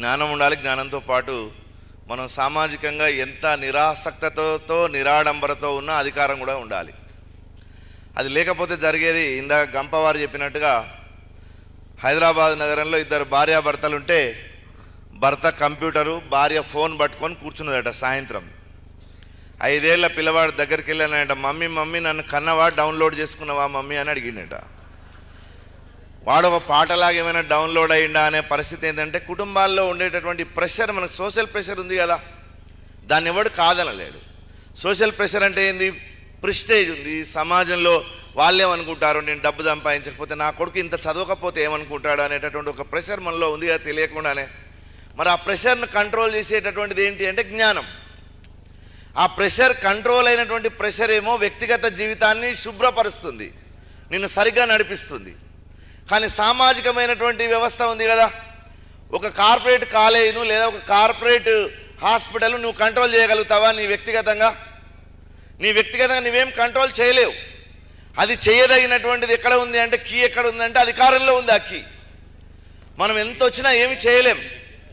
జ్ఞానం ఉండాలి జ్ఞానంతో పాటు మనం సామాజికంగా ఎంత నిరాసక్తతో నిరాడంబరతో ఉన్న అధికారం కూడా ఉండాలి. అది లేకపోతే జరిగేది ఇందాక గంపవారు చెప్పినట్టుగా హైదరాబాద్ నగరంలో ఇద్దరు భార్యాభర్తలు ఉంటే భర్త కంప్యూటరు భార్య ఫోన్ పట్టుకొని కూర్చున్నదట సాయంత్రం. ఐదేళ్ళ పిల్లవాడు దగ్గరికి వెళ్ళానంట మమ్మీ మమ్మీ నన్ను కన్నవా? డౌన్లోడ్ చేసుకున్నావా మమ్మీ? అని అడిగిండట. వాడు ఒక పాటలాగా ఏమైనా డౌన్లోడ్ అయ్యిందా అనే పరిస్థితి ఏంటంటే కుటుంబాల్లో ఉండేటటువంటి ప్రెషర్ మనకు సోషల్ ప్రెషర్ ఉంది కదా. దాన్ని ఎవడు కాదనలేడు. సోషల్ ప్రెషర్ అంటే ఏంది? ప్రిస్టేజ్ ఉంది. సమాజంలో వాళ్ళేమనుకుంటారు? నేను డబ్బు సంపాదించకపోతే నా కొడుకు ఇంత చదవకపోతే ఏమనుకుంటాడు? అనేటటువంటి ఒక ప్రెషర్ మనలో ఉంది కదా తెలియకుండానే. మరి ఆ ప్రెషర్ను కంట్రోల్ చేసేటటువంటిది ఏంటి అంటే జ్ఞానం. ఆ ప్రెషర్ కంట్రోల్ అయినటువంటి ప్రెషర్ ఏమో వ్యక్తిగత జీవితాన్ని శుభ్రపరుస్తుంది. నిన్ను సరిగ్గా నడిపిస్తుంది. కానీ సామాజికమైనటువంటి వ్యవస్థ ఉంది కదా. ఒక కార్పొరేట్ కాలేజీను లేదా ఒక కార్పొరేట్ హాస్పిటల్ నువ్వు కంట్రోల్ చేయగలుగుతావా నీ వ్యక్తిగతంగా? నీ వ్యక్తిగతంగా నువ్వేం కంట్రోల్ చేయలేవు. అది చేయదగినటువంటిది ఎక్కడ ఉంది అంటే కీ ఎక్కడ ఉంది అంటే అధికారంలో ఉంది ఆ కీ. మనం ఎంత వచ్చినా ఏమి చేయలేం.